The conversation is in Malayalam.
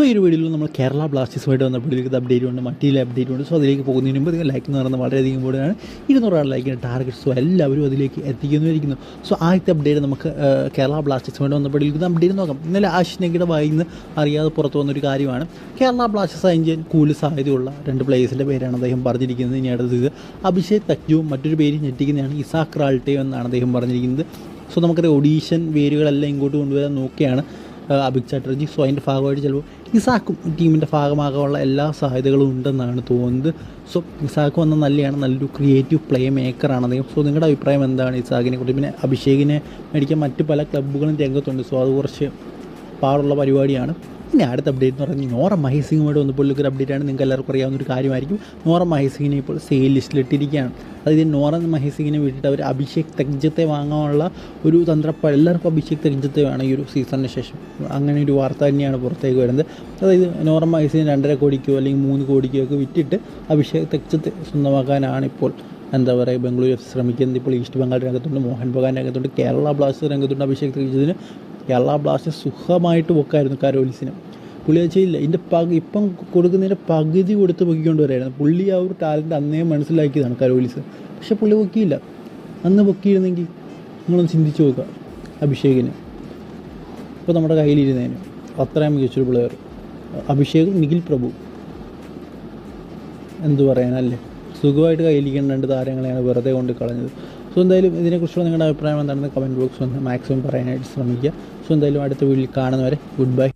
സോ ഈ ഒരു വീഡിയോയിൽ നമ്മൾ കേരള ബ്ലാസ്റ്റേഴ്സുമായിട്ട് വന്നപ്പോഴേക്ക് അപ്ഡേറ്റ് ഉണ്ട് മറ്റേ അപ്ഡേറ്റ് ഉണ്ട് സോ അതിലേക്ക് പോകുന്നതിന് മുമ്പ് നിങ്ങൾ ലൈക്ക് എന്ന് പറയുന്നത് വളരെയധികം ഇമ്പോർട്ടന്റ് ആണ്. ഇരുന്നൂറാണ് ലൈക്കിന് ടാർഗറ്റ് സോ എല്ലാവരും അതിലേക്ക് എത്തിക്കുന്നുമായിരിക്കുന്നു. സോ ആദ്യത്തെ അപ്ഡേറ്റ് നമുക്ക് കേരള ബ്ലാസ്റ്റേഴ്സുമായിട്ട് വന്നപ്പോഴേക്കും അപ്ഡേറ്റ് നോക്കാം. ഇന്നലെ ആശ് നെഗിയുടെ നിന്ന് അറിയാതെ പുറത്തു വന്നൊരു കാര്യമാണ്. കേരള ബ്ലാസ്റ്റേഴ്സ് സൈൻ കൂലി സാധ്യതയുള്ള രണ്ട് പ്ലേയേഴ്സിന്റെ പേരാണ് അദ്ദേഹം പറഞ്ഞിരിക്കുന്നത്. ഇനി അടുത്തത് അഭിഷേക് തക്ജുവും മറ്റൊരു പേര് ഞെട്ടിക്കുന്നതാണ്. ഇസാഖ് റാൾട്ടേ എന്നാണ് അദ്ദേഹം പറഞ്ഞിരിക്കുന്നത്. സോ നമുക്കറിയാം ഒഡീഷൻ വേരുകളെല്ലാം ഇങ്ങോട്ട് കൊണ്ടുവരാൻ നോക്കിയാണ് അഭിക് ചാറ്റർജി. സോ അതിന്റെ ഭാഗമായിട്ട് ചിലപ്പോൾ ഇസാക്കും ടീമിന്റെ ഭാഗമാകാനുള്ള എല്ലാ സാധ്യതകളും ഉണ്ടെന്നാണ് തോന്നുന്നത്. സോ ഇസാക്ക് വന്ന നല്ലതാണ് നല്ലൊരു ക്രിയേറ്റീവ് പ്ലേ മേക്കറാണ് അദ്ദേഹം. സോ നിങ്ങളുടെ അഭിപ്രായം എന്താണ് ഇസാക്കിനെ കുറിച്ച്? പിന്നെ അഭിഷേകിനെ മേടിക്കാൻ മറ്റ് പല ക്ലബ്ബുകളും രംഗത്തുണ്ട്. സോ അത് കുറച്ച് പാടുള്ള പരിപാടിയാണ്. ഇനി അടുത്ത അപ്ഡേറ്റ് എന്ന് പറഞ്ഞാൽ നോറ മഹേസിംഗുമായിട്ട് വന്നപ്പോൾ ഒരു അപ്ഡേറ്റ് ആണ്. നിങ്ങൾക്ക് എല്ലാവർക്കും അറിയാവുന്ന ഒരു കാര്യമായിരിക്കും. നോറ മഹേസിംഗിനെ ഇപ്പോൾ സെയിൽ ലിസ്റ്റിലിട്ടിരിക്കുകയാണ് അതായത് നോറ മഹേസിംഗിനെ വിട്ടിട്ട് അവർ അഭിഷേക് തെഗ്ജത്തെ വാങ്ങാനുള്ള ഒരു തന്ത്രപ്പ എല്ലാവർക്കും അഭിഷേക് തെഗ്ജത്തെ വേണം ഈ ഒരു സീസണിന് ശേഷം. അങ്ങനെ ഒരു വാർത്ത തന്നെയാണ് പുറത്തേക്ക് വരുന്നത്. അതായത് നോറ മഹേസിനെ രണ്ടര കോടിക്കോ അല്ലെങ്കിൽ മൂന്ന് കോടിക്കോ ഒക്കെ വിറ്റിട്ട് അഭിഷേക് തെഗ്ജത്തെ സ്വന്തമാക്കാനാണ് ഇപ്പോൾ എന്താ പറയുക ബംഗളൂരു എഫ് ശ്രമിക്കുന്നത്. ഇപ്പോൾ ഈസ്റ്റ് ബംഗാൾ രംഗത്തുണ്ട് മോഹൻ ബഗാൻ രംഗത്തുണ്ട് കേരള ബ്ലാസ്റ്റേഴ്സ് രംഗത്തുണ്ട് അഭിഷേക് തെഗ്ജത്തിന് കേരള ബ്ലാസ്റ്റേഴ്സ് സുഖമായിട്ട് പൊക്കായിരുന്നു കരോലിസിന്. പുള്ളി അത് ചെയ്യില്ല ഇതിന്റെ പകു ഇപ്പം കൊടുക്കുന്നതിന്റെ പകുതി കൊടുത്ത് പൊക്കിക്കൊണ്ട് വരായിരുന്നു പുള്ളി ആ ഒരു ടാലന്റ് അന്നേ മനസ്സിലാക്കിയതാണ് കരോലിസ്. പക്ഷെ പുള്ളി പൊക്കിയില്ല. അന്ന് പൊക്കിയിരുന്നെങ്കിൽ നിങ്ങളൊന്ന് ചിന്തിച്ച് നോക്കുക അഭിഷേകിന്. ഇപ്പോൾ നമ്മുടെ കയ്യിലിരുന്നതിന് അത്രയും മികച്ചൊരു പ്ലെയർ അഭിഷേക് നിഖിൽ പ്രഭു. എന്തു പറയാനല്ലേ? സുഖമായിട്ട് കയ്യിലിരിക്കേണ്ട രണ്ട് താരങ്ങളെയാണ് വെറുതെ കൊണ്ട് കളഞ്ഞത്. സോ എന്തായാലും ഇതിനെക്കുറിച്ചുള്ള നിങ്ങളുടെ അഭിപ്രായം എന്താണെന്ന് കമന്റ് ബോക്സ് ഒന്ന് മാക്സിമം പറയാനായിട്ട് ശ്രമിക്കുക. സോ എന്തായാലും അടുത്ത വീട്ടിൽ കാണുന്നവരെ ഗുഡ് ബൈ